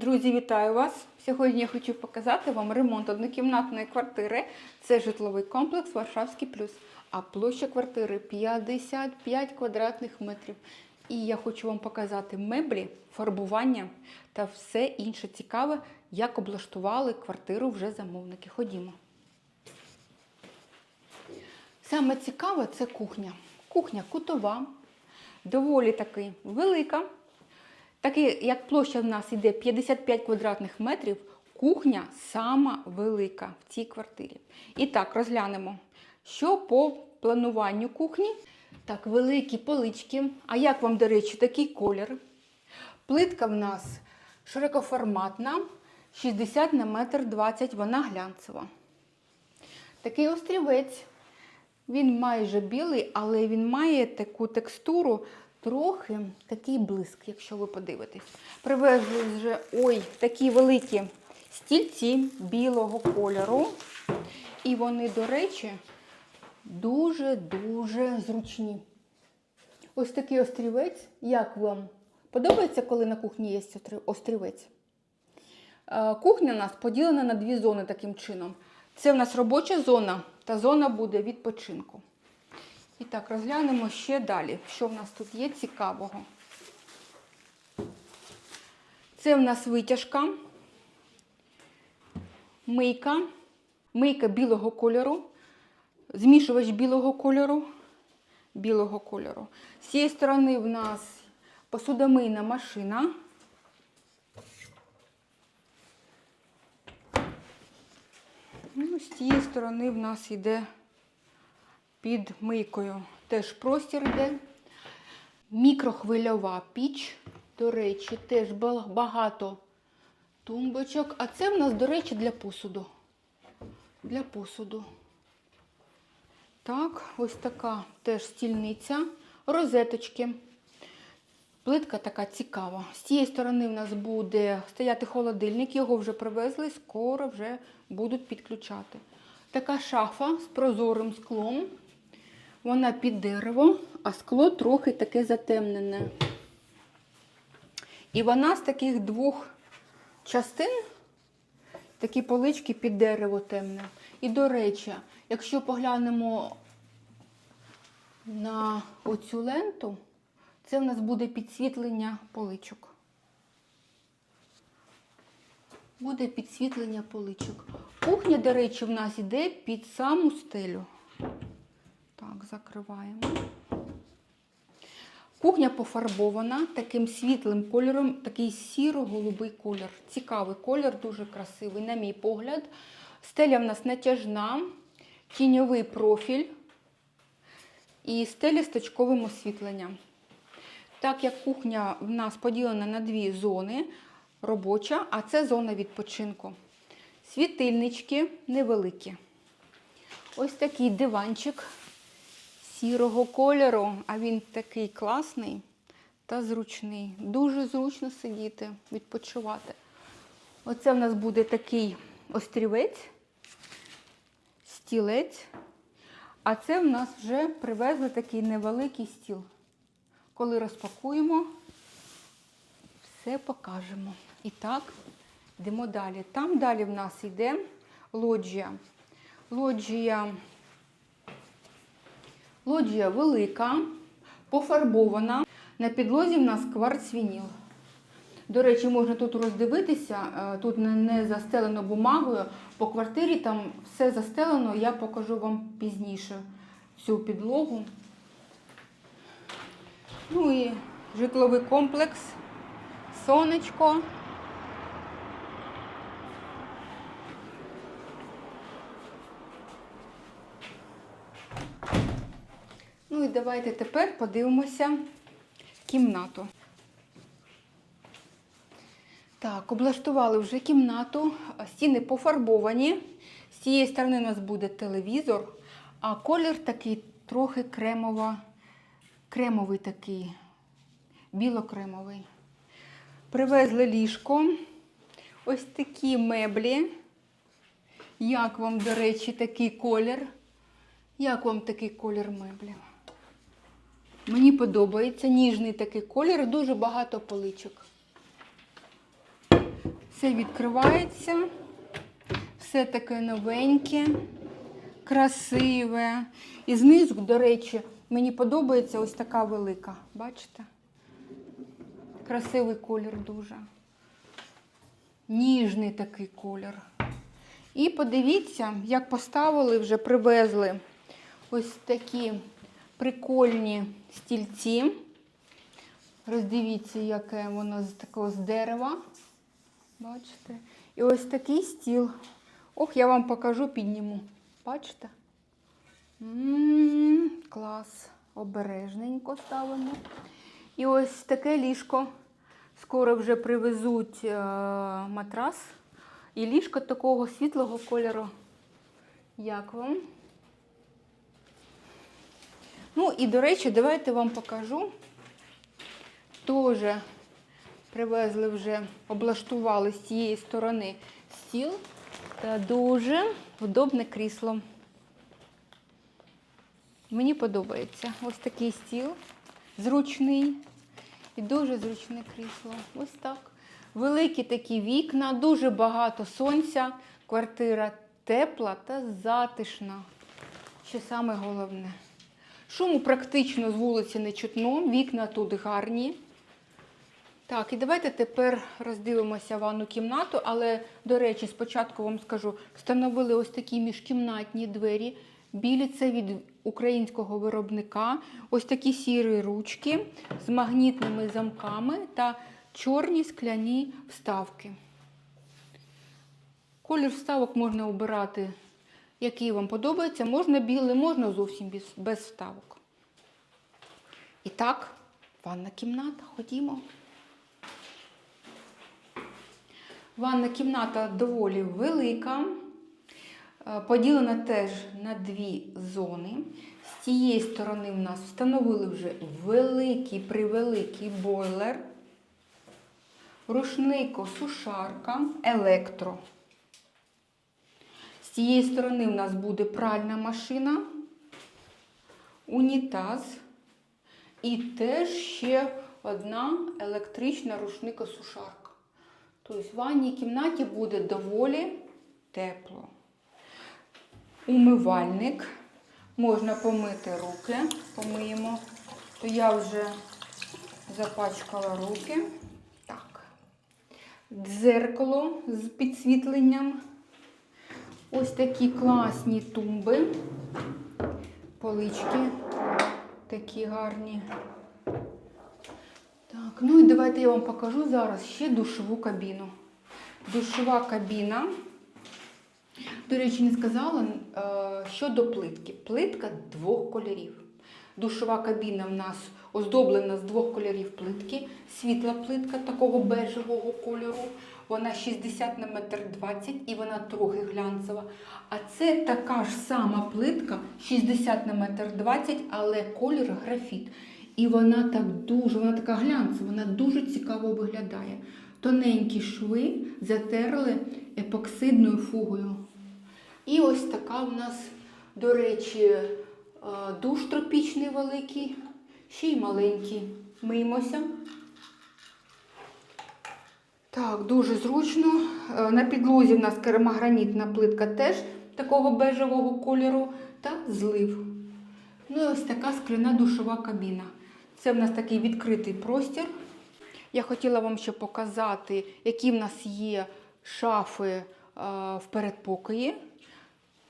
Друзі, вітаю вас! Сьогодні я хочу показати вам ремонт однокімнатної квартири. Це житловий комплекс Варшавський плюс. А площа квартири 55 квадратних метрів. І я хочу вам показати меблі, фарбування та все інше цікаве, як облаштували квартиру вже замовники. Ходімо. Саме цікаве це кухня. Кухня кутова, доволі таки велика. Такий, як площа в нас йде 55 квадратних метрів, кухня сама велика в цій квартирі. І так, розглянемо, що по плануванню кухні. Так, великі полички. А як вам, до речі, такий колір? Плитка в нас широкоформатна, 60 на метр 20, вона глянцева. Такий острівець. Він майже білий, але він має таку текстуру, трохи такий блиск, якщо ви подивитесь. Привезли вже ой, такі великі стільці білого кольору. І вони, до речі, дуже-дуже зручні. Ось такий острівець. Як вам? Подобається, коли на кухні є острівець? Е, Кухня у нас поділена на дві зони таким чином. Це в нас робоча зона та зона буде відпочинку. І так, розглянемо ще далі, що в нас тут є цікавого. Це в нас витяжка, мийка, мийка білого кольору, змішувач білого кольору, білого кольору. З цієї сторони в нас посудомийна машина. Ну, з цієї сторони в нас йде під мийкою. Теж простір йде. Мікрохвильова піч. До речі, теж багато тумбочок. А це в нас, до речі, для посуду. Для посуду. Так, ось така теж стільниця. Розеточки. Плитка така цікава. З цієї сторони в нас буде стояти холодильник, його вже привезли, скоро вже будуть підключати. Така шафа з прозорим склом. Вона під дерево, а скло трохи таке затемнене. І вона з таких двох частин, такі полички під дерево темне. І, до речі, якщо поглянемо на оцю ленту, це в нас буде підсвітлення поличок. Буде підсвітлення поличок. Кухня, до речі, в нас йде під саму стелю. Закриваємо. Кухня пофарбована таким світлим кольором, такий сіро-голубий колір. Цікавий колір, дуже красивий, на мій погляд. Стеля в нас натяжна, тіньовий профіль і стеля з точковим освітленням. Так як кухня в нас поділена на дві зони, робоча, а це зона відпочинку. Світильнички невеликі. Ось такий диванчик сірого кольору, а він такий класний та зручний. Дуже зручно сидіти, відпочивати. Оце в нас буде такий острівець, стілець. А це в нас вже привезли такий невеликий стіл. Коли розпакуємо, все покажемо. І так, йдемо далі. Там далі в нас йде лоджія. Лоджія, лоджія велика, пофарбована. На підлозі в нас кварцвініл. До речі, можна тут роздивитися, е, тут не, застелено бумагою. По квартирі там все застелено, я покажу вам пізніше цю підлогу. Ну і житловий комплекс, сонечко. Давайте тепер подивимося кімнату. Так, облаштували вже кімнату, стіни пофарбовані. З цієї сторони у нас буде телевізор, а колір такий трохи кремово, кремовий такий, білокремовий. Привезли ліжко. Ось такі меблі. Як вам, до речі, такий колір? Як вам такий колір меблів? Мені подобається ніжний такий колір, дуже багато поличок. Все відкривається. Все таке новеньке, красиве. І знизу, до речі, мені подобається ось така велика. Бачите? Красивий колір дуже. Ніжний такий колір. І подивіться, як поставили, вже привезли ось такі прикольні стільці. Роздивіться, яке воно з такого з дерева. Бачите? І ось такий стіл. Ох, я вам покажу, підніму. Бачите? М, клас. Обережненько ставимо. І ось таке ліжко. Скоро вже привезуть е, матрас. І ліжко такого світлого кольору. Як вам? Ну і, до речі, давайте вам покажу. Теж привезли вже, облаштували з цієї сторони стіл та дуже удобне крісло. Мені подобається ось такий стіл, зручний і дуже зручне крісло. Ось так. Великі такі вікна, дуже багато сонця, квартира тепла та затишна. Що саме головне. Шуму практично з вулиці не чутно, вікна тут гарні. Так, і давайте тепер роздивимося ванну кімнату, але, до речі, спочатку вам скажу, встановили ось такі міжкімнатні двері. Білі це від українського виробника. Ось такі сірі ручки з магнітними замками та чорні скляні вставки. Колір вставок можна обирати, який вам подобається. Можна білий, можна зовсім без, вставок. І так, ванна кімната, ходімо. Ванна кімната доволі велика, е, поділена теж на дві зони. З цієї сторони в нас встановили вже великий превеликий бойлер, рушнико-сушарка, електро. Цієї сторони в нас буде пральна машина, унітаз і теж ще одна електрична рушникосушарка. Тобто в ванній кімнаті буде доволі тепло. Умивальник. Можна помити руки, помиємо. То я вже запачкала руки. Так. Дзеркало з підсвітленням. Ось такі класні тумби. Полички такі гарні. Так, ну і давайте я вам покажу зараз ще душову кабіну. Душова кабіна. До речі, не сказала е, щодо плитки. Плитка двох кольорів. Душова кабіна в нас оздоблена з двох кольорів плитки. Світла плитка такого бежевого кольору. Вона 60 на метр 20 і вона трохи глянцева. А це така ж сама плитка 60 на метр 20, але колір графіт. І вона так дуже, вона така глянцева, вона дуже цікаво виглядає. Тоненькі шви затерли епоксидною фугою. І ось така в нас, до речі, е, душ тропічний великий, ще й маленький. Миємося. Так, дуже зручно. Е, На підлозі в нас керамогранітна плитка теж такого бежевого кольору та злив. Ну і ось така скляна душова кабіна. Це в нас такий відкритий простір. Я хотіла вам ще показати, які в нас є шафи е, в передпокої.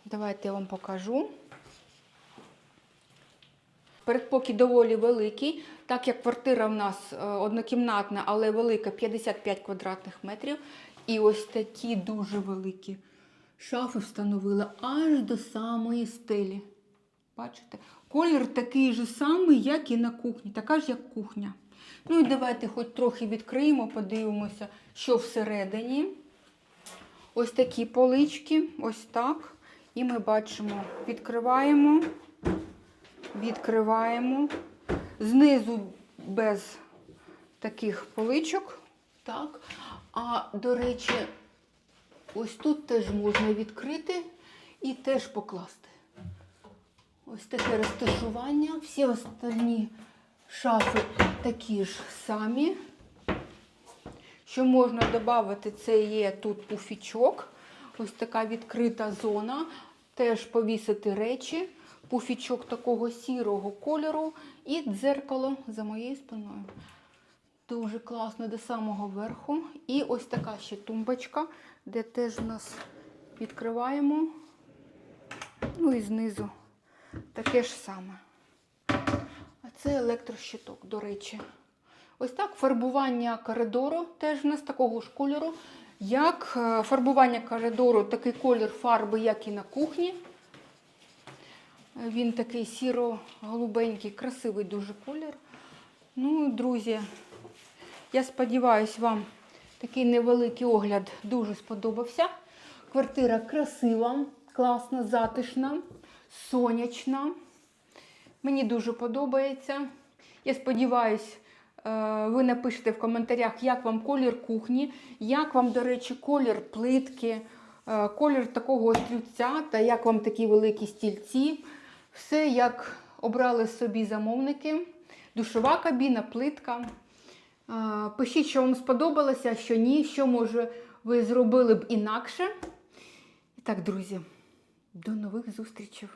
Давайте я вам покажу. Передпокій доволі великий, так як квартира в нас е, однокімнатна, але велика 55 квадратних метрів. І ось такі дуже великі шафи встановили аж до самої стелі. Бачите? Колір такий же самий, як і на кухні, така ж, як кухня. Ну і давайте хоч трохи відкриємо, подивимося, що всередині. Ось такі полички, ось так. І ми бачимо, відкриваємо, відкриваємо. Знизу без таких поличок. Так. А, до речі, ось тут теж можна відкрити і теж покласти. Ось таке розташування. Всі остальні шафи такі ж самі. що можна додати, це є тут пуфічок. Ось така відкрита зона. Теж повісити речі, пуфічок такого сірого кольору і дзеркало за моєю спиною. Дуже класно до самого верху. І ось така ще тумбочка, де теж у нас відкриваємо. Ну і знизу таке ж саме. А це електрощиток, до речі. Ось так фарбування коридору теж в нас такого ж кольору. Як е, фарбування коридору, такий колір фарби, як і на кухні. Він такий сіро-голубенький, красивий дуже колір. Ну, друзі, я сподіваюся, вам такий невеликий огляд дуже сподобався. Квартира красива, класна, затишна, сонячна. Мені дуже подобається. Я сподіваюся, ви напишете в коментарях, як вам колір кухні, як вам, до речі, колір плитки, е, колір такого острівця та як вам такі великі стільці. Все, як обрали собі замовники. Душова кабіна, плитка. Пишіть, що вам сподобалося, що ні, що може ви зробили б інакше. І так, друзі, до нових зустрічей.